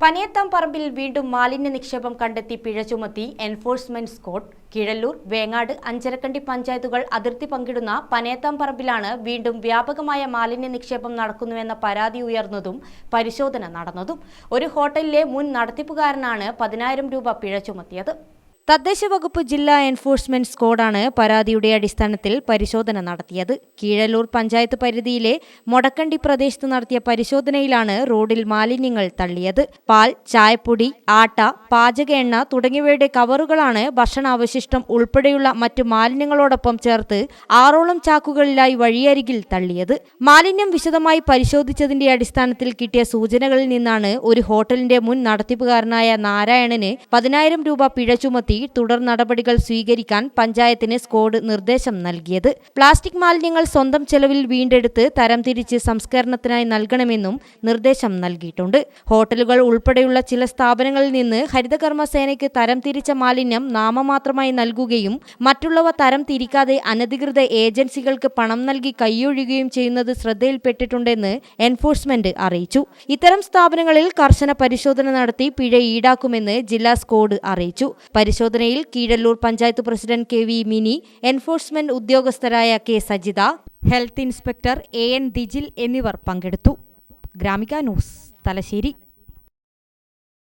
പനിയത്താം പറമ്പിൽ വീണ്ടും മാലിന്യ നിക്ഷേപം കണ്ടെത്തി പിഴ ചുമത്തി എൻഫോഴ്സ്മെന്റ് സ്ക്വാഡ് കിഴല്ലൂർ വേങ്ങാട് അഞ്ചരക്കണ്ടി പഞ്ചായത്തുകൾ അതിർത്തി പങ്കിടുന്ന പനയത്താം പറമ്പിലാണ് വീണ്ടും വ്യാപകമായ മാലിന്യ നിക്ഷേപം നടക്കുന്നുവെന്ന പരാതി ഉയർന്നതും പരിശോധന നടന്നതും. ഒരു ഹോട്ടലിലെ മുൻ നടത്തിപ്പുകാരനാണ് പതിനായിരം രൂപ പിഴ ചുമത്തിയത്. തദ്ദേശ വകുപ്പ് ജില്ലാ എൻഫോഴ്സ്മെന്റ് സ്ക്വാഡാണ് പരാതിയുടെ അടിസ്ഥാനത്തിൽ പരിശോധന നടത്തിയത്. കീഴല്ലൂർ പഞ്ചായത്ത് പരിധിയിലെ മൊടക്കണ്ടി പ്രദേശത്ത് നടത്തിയ പരിശോധനയിലാണ് റോഡിൽ മാലിന്യങ്ങൾ തള്ളിയത്. പാൽ ചായപ്പൊടി ആട്ട പാചക എണ്ണ തുടങ്ങിയവയുടെ കവറുകളാണ് ഭക്ഷണാവശിഷ്ടം ഉൾപ്പെടെയുള്ള മറ്റു മാലിന്യങ്ങളോടൊപ്പം ചേർത്ത് ആറോളം ചാക്കുകളിലായി വഴിയരികിൽ തള്ളിയത്. മാലിന്യം വിശദമായി പരിശോധിച്ചതിന്റെ അടിസ്ഥാനത്തിൽ കിട്ടിയ സൂചനകളിൽ നിന്നാണ് ഒരു ഹോട്ടലിന്റെ മുൻ നടത്തിപ്പുകാരനായ നാരായണന് പതിനായിരം രൂപ പിഴ ചുമത്തി തുടർ നടപടികൾ സ്വീകരിക്കാൻ പഞ്ചായത്തിന് സ്കോഡ് നിർദ്ദേശം നൽകിയത്. പ്ലാസ്റ്റിക് മാലിന്യങ്ങൾ സ്വന്തം ചെലവിൽ വീണ്ടെടുത്ത് തരംതിരിച്ച് സംസ്കരണത്തിനായി നൽകണമെന്നും നിർദ്ദേശം നൽകിയിട്ടുണ്ട്. ഹോട്ടലുകൾ ഉൾപ്പെടെയുള്ള ചില സ്ഥാപനങ്ങളിൽ നിന്ന് ഹരിതകർമ്മ സേനയ്ക്ക് തരംതിരിച്ച മാലിന്യം നാമമാത്രമായി നൽകുകയും മറ്റുള്ളവ തരം തിരിക്കാതെ അനധികൃത ഏജൻസികൾക്ക് പണം നൽകി കൈയൊഴിയുകയും ചെയ്യുന്നത് ശ്രദ്ധയിൽപ്പെട്ടിട്ടുണ്ടെന്ന് എൻഫോഴ്സ്മെന്റ് അറിയിച്ചു. ഇത്തരം സ്ഥാപനങ്ങളിൽ കർശന പരിശോധന നടത്തി പിഴ ഈടാക്കുമെന്ന് ജില്ലാ സ്കോഡ് അറിയിച്ചു. പരിശോധനയിൽ Keezhallur panchayat president K V Mini enforcement ഉദ്യോഗസ്ഥരായ K Sajitha health inspector A N Dijil എന്നിവർ പങ്കെടുത്തു. ഗ്രാമിക ന്യൂസ് തലശ്ശേരി.